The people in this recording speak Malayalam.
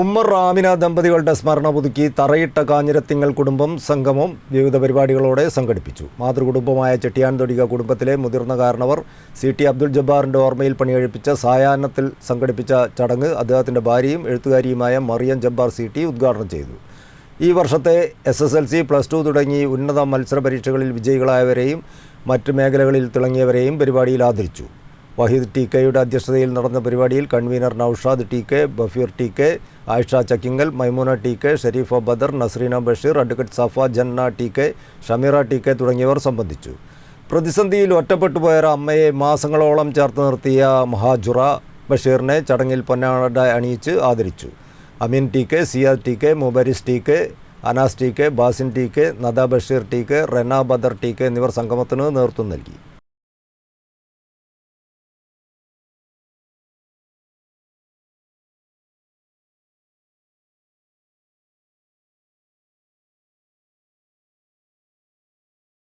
ഉമ്മർ റാമിന ദമ്പതികളുടെ സ്മരണ പുതുക്കി തറയിട്ട കാഞ്ഞിരത്തിങ്ങൽ കുടുംബം സംഗമം വിവിധ പരിപാടികളോടെ സംഘടിപ്പിച്ചു. മാതൃകുടുംബമായ ചെട്ടിയാൻതൊടിക കുടുംബത്തിലെ മുതിർന്ന കാരണവർ സി ടി അബ്ദുൾ ജബ്ബാറിന്റെ ഓർമ്മയിൽ പണിയെഴുപ്പിച്ച സായാഹ്നത്തിൽ സംഘടിപ്പിച്ച ചടങ്ങ് അദ്ദേഹത്തിന്റെ ഭാര്യയും എഴുത്തുകാരിയുമായ മറിയം ജബ്ബാർ സി ടി ഉദ്ഘാടനം ചെയ്തു. ഈ വർഷത്തെ S S L C plus two തുടങ്ങി ഉന്നത മത്സര പരീക്ഷകളിൽ വിജയികളായവരെയും മറ്റ് മേഖലകളിൽ തിളങ്ങിയവരെയും പരിപാടിയിൽ ആദരിച്ചു. വഹീദ് ടി കെയുടെ അധ്യക്ഷതയിൽ നടന്ന പരിപാടിയിൽ convenor Naushad T K Bafeer T K Ayisha Chakkingal Maimoona T K Sherifa Badar Nasreena Basheer advocate Safa Janna T K Shameera T K തുടങ്ങിയവർ സംബന്ധിച്ചു പ്രതിസന്ധിയിൽ ഒറ്റപ്പെട്ടു പോയ അമ്മയെ മാസങ്ങളോളം ചേർത്ത് നിർത്തിയ മഹാജുറ ബഷീറിനെ ചടങ്ങിൽ പൊന്നാട അണിയിച്ച് ആദരിച്ചു Ameen T K Siyad T K Mubaris T K Anas T K Basin T K Nada Basheer T K Rena Badar T K എന്നിവർ സംഗമത്തിന് നേതൃത്വം നൽകി